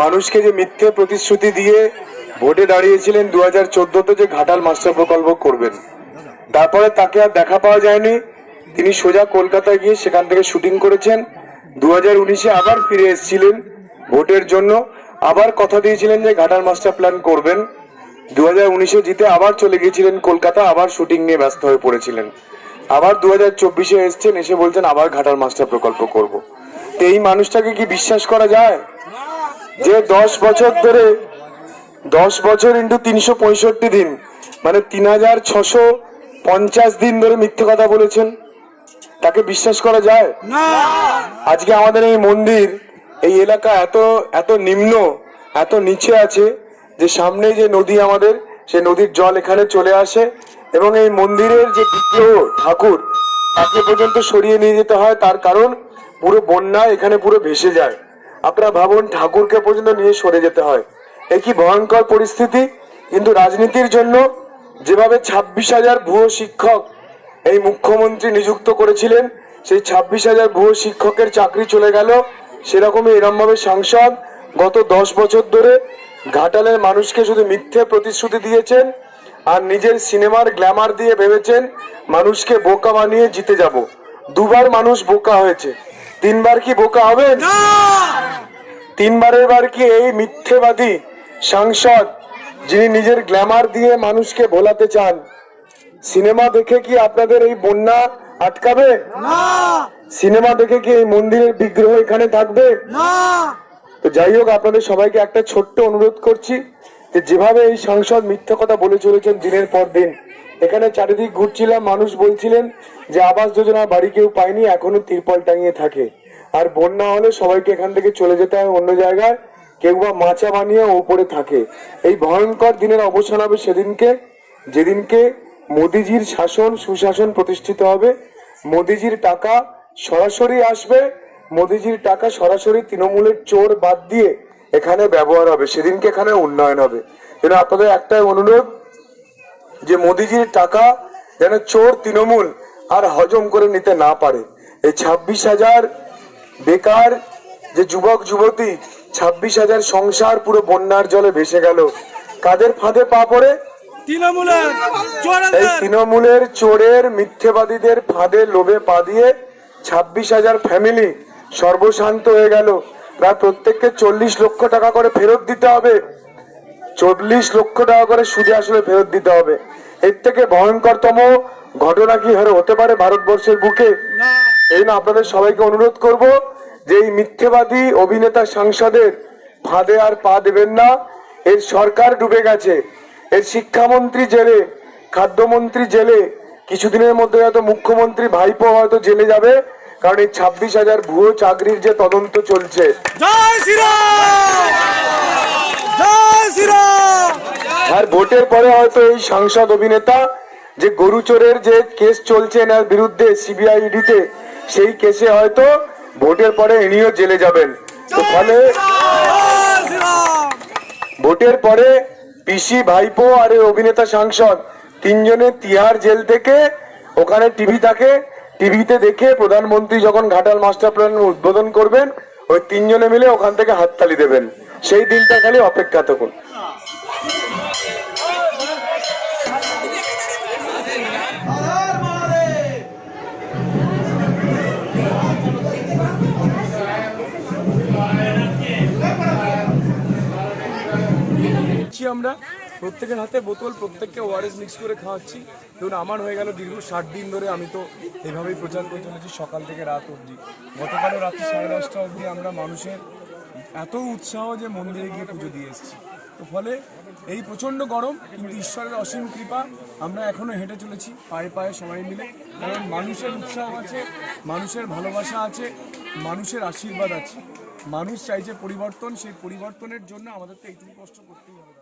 মানুষকে যে মিথ্যে প্রতিশ্রুতি দিয়ে ভোটে দাঁড়িয়েছিলেন দু হাজার চোদ্দতে যে ঘাটাল মাস্টার প্রকল্প করবেন, তারপরে তাকে আর দেখা পাওয়া যায়নি। তিনি সোজা কলকাতায় গিয়ে সেখান থেকে শুটিং করেছেন। দু হাজার উনিশে আবার ফিরে এসেছিলেন ভোটের জন্য। আবার কথা দিয়েছিলেন যে ঘাটার মাস্টার প্ল্যান করবেন। দু হাজার উনিশে জিতে আবার চলে গিয়েছিলেন কলকাতা, আবার শুটিং নিয়ে ব্যস্ত হয়ে পড়েছিলেন। আবার দু হাজার চব্বিশে এসছেন, এসে বলছেন, আবার ঘাটার মাস্টার প্রকল্প করব। তো এই মানুষটাকে কি বিশ্বাস করা যায়? যে দশ বছর ধরে, দশ বছর ইন্টু তিনশো পঁয়ষট্টি দিন মানে তিন হাজার ছশো পঞ্চাশ দিন ধরে মিথ্যে কথা বলেছেন। তাকে বিশ্বাস করা যায়? আজকে আমাদের এই মন্দির এই এলাকা এত এত নিম্ন এত নিচে আছে যে সামনে যে নদী আমাদের সেই নদীর জল এখানে চলে আসে এবং এই মন্দিরের যে বিগ্রহ ঠাকুর তাকে পর্যন্ত সরিয়ে নিয়ে যেতে হয়। তার কারণ পুরো বন্যা এখানে পুরো ভেসে যায়। আপনারা ভাবুন ঠাকুরকে পর্যন্ত নিয়ে সরে যেতে হয়। এই কি ভয়ঙ্কর পরিস্থিতি? কিন্তু রাজনীতির জন্য যেভাবে ছাব্বিশ হাজার ভুয়ো শিক্ষক এই মুখ্যমন্ত্রী নিযুক্ত করেছিলেন সেই ছাব্বিশ হাজার ভুয়ো শিক্ষকের চাকরি চলে গেল। সেরকমই এরম ভাবে সাংসদ গত দশ বছর ধরে ঘাটালের মানুষকে শুধু মিথ্যে প্রতিশ্রুতি দিয়েছেন আর নিজের সিনেমার গ্ল্যামার দিয়ে ভেবেছেন মানুষকে বোকা বানিয়ে জিতে যাব। দুবার মানুষ বোকা হয়েছে। তিনবার কি বোকা হবেন তিনবারের বার কি এই মিথ্যেবাদী সাংসদ যিনি নিজের গ্ল্যামার দিয়ে মানুষকে ভোলাতে চান সিনেমা দেখে কি আপনাদের এই বন্যা আটকাবে? সিনেমা দেখে কি এই মন্দিরের বিগ্রহ এখানে থাকবে? তো যাই হোক আপনাদের সবাইকে একটা ছোট্ট অনুরোধ করছি যে যেভাবে এই সাংসদ মিথ্যা কথা বলে চলেছেন দিনের পর দিন এখানে চারিদিক ঘুরছিলাম মানুষ বলছিলেন যে আবাস যোজনা বাড়ি কেউ পায়নি এখনও তিরপল টাঙিয়ে থাকে। আর বন্যা হলে সবাইকে এখান থেকে চলে যেতে হয় অন্য জায়গায় কেউ বা মাচা বানিয়ে ওপরে থাকে। এই ভয়ঙ্কর দিনের অবসান হবে সেদিনকে যেদিনকে মোদিজির শাসন সুশাসন প্রতিষ্ঠিত হবে। মোদিজির টাকা সরাসরি আসবে। মোদিজির টাকা সরাসরি তৃণমূলের চোর বাদ দিয়ে এখানে ব্যবহার হবে। সেদিনকে এখানে উন্নয়ন হবে। যেন আপনাদের একটাই অনুরোধ, যে মোদিজির টাকা যেন চোর তৃণমূল আর হজম করে নিতে না পারে। এই ছাব্বিশ হাজার বেকার যে যুবক, যুবতী, ছাব্বিশ হাজার সংসার পুরো বন্যার জলে ভেসে গেল। কাদের ফাঁদে পা পড়ে? তৃণমূলের এই তৃণমূলের চোরের মিথ্যেবাদীদের ফাঁদে লোভে পা দিয়ে ছাব্বিশ হাজার ফ্যামিলি সর্বশান্ত হয়ে গেল। প্রায় প্রত্যেককে চল্লিশ লক্ষ টাকা করে ফেরত দিতে হবে। চল্লিশ লক্ষ টাকা করে সুদে আসলে ফেরত দিতে হবে। এর থেকে ভয়ঙ্করতম ঘটনা কি হরে হতে পারে ভারতবর্ষের বুকে? এই না আপনাদের সবাইকে অনুরোধ করব যে এই মিথ্যেবাদী অভিনেতা সাংসদের ফাঁদে আর পা দেবেন না। এর সরকার ডুবে গেছে। এর শিক্ষামন্ত্রী জেলে খাদ্যমন্ত্রী জেলে কিছুদিনের মধ্যে হয়তো মুখ্যমন্ত্রী ভাইপো হয়তো জেলে যাবে কারণ এই ছাব্বিশ হাজার ভুয়ো চাকরির যে তদন্ত চলছে। আর ভোটের পরে হয়তো এই সাংসদ অভিনেতা যে গরু চোরের যে কেস চলছে এনার বিরুদ্ধে সিবিআই ইডিতে সেই কেসে হয়তো ভোটের পরে ইনিও জেলে যাবেন। তো ফলে ভোটের পরে পিসি ভাইপো আর অভিনেতা সাংসদ। তিনজনে তিহার জেল থেকে, ওখানে টিভি থাকে। টিভিতে দেখে প্রধানমন্ত্রী যখন ঘাটাল মাস্টার প্ল্যান উদ্বোধন করবেন, ওই তিনজনে মিলে ওখান থেকে হাততালি দেবেন। সেই দিনটা খালি অপেক্ষা থাকুন আমরা। প্রত্যেকের হাতে বোতল, প্রত্যেককে ওআরএস মিক্স করে খাওয়াচ্ছি। ধরুন, আমার হয়ে গেল দীর্ঘ ষাট দিন ধরে আমি তো এভাবেই প্রচার করে চলেছি সকাল থেকে রাত অবধি। গতকালও রাত্রি সাড়ে দশটা অবধি আমরা মানুষের এত উৎসাহ যে মন্দিরে গিয়ে পুজো দিয়ে এসেছি। তো ফলে এই প্রচণ্ড গরম, কিন্তু ঈশ্বরের অসীম কৃপা, আমরা এখনও হেঁটে চলেছি, পায়ে পায়ে সবাই মিলে। কারণ মানুষের উৎসাহ আছে, মানুষের ভালোবাসা আছে, মানুষের আশীর্বাদ আছে। মানুষ চাইছে পরিবর্তন, সেই পরিবর্তনের জন্য আমাদের তো এইটুকু কষ্ট করতেই হবে।